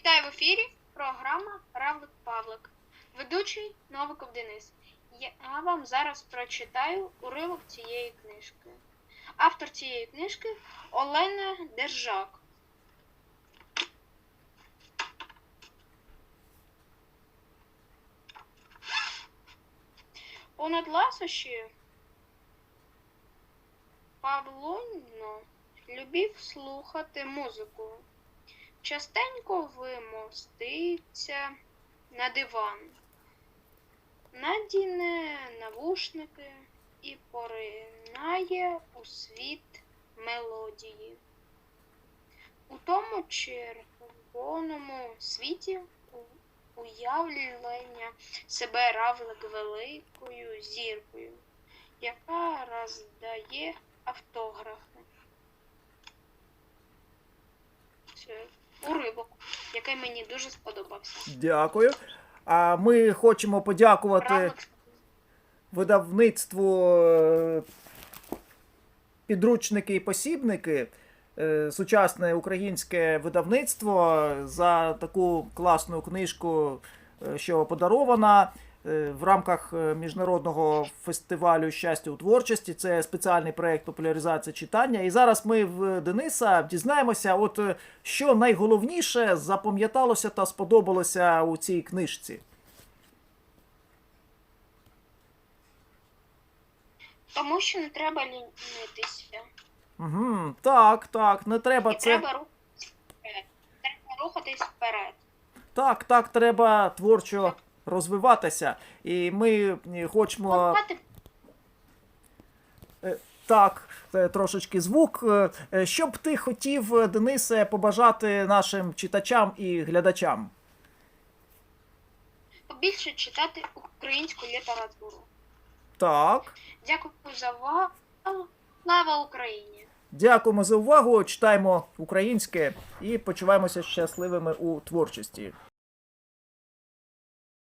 Вітаю в ефірі. Програма Равлик Павлик. Ведучий Новиков Денис. Я вам зараз прочитаю уривок цієї книжки. Автор цієї книжки Олена Держак. Понад ласощі Павлонно любив слухати музику. Частенько вмоститься на диван, надіне навушники і поринає у світ мелодії. У тому червоному світі уявлення себе равлик великою зіркою, яка роздає автографи. Уривок, який мені дуже сподобався. Дякую. А ми хочемо подякувати Равлик видавництву е, підручники і посібники. е, Сучасне українське видавництво за таку класну книжку, е, що подарована в рамках е, міжнародного фестивалю щастя у творчості. Це спеціальний проєкт популяризації читання. І зараз ми в Дениса дізнаємося, от е, що найголовніше запам'яталося та сподобалося у цій книжці. Тому що не треба лінитися. Угу, так, так, не треба І це. треба рухатись вперед. Треба рухатись вперед. Так, так, треба творчо розвиватися. І ми хочемо е, так, трошечки звук. Е, е, Що б ти хотів, Денисе, побажати нашим читачам і глядачам? побільше читати українську літературу. Так. Дякую за увагу. Слава Україні! Дякуємо за увагу. Читаємо українське і почуваємося щасливими у творчості.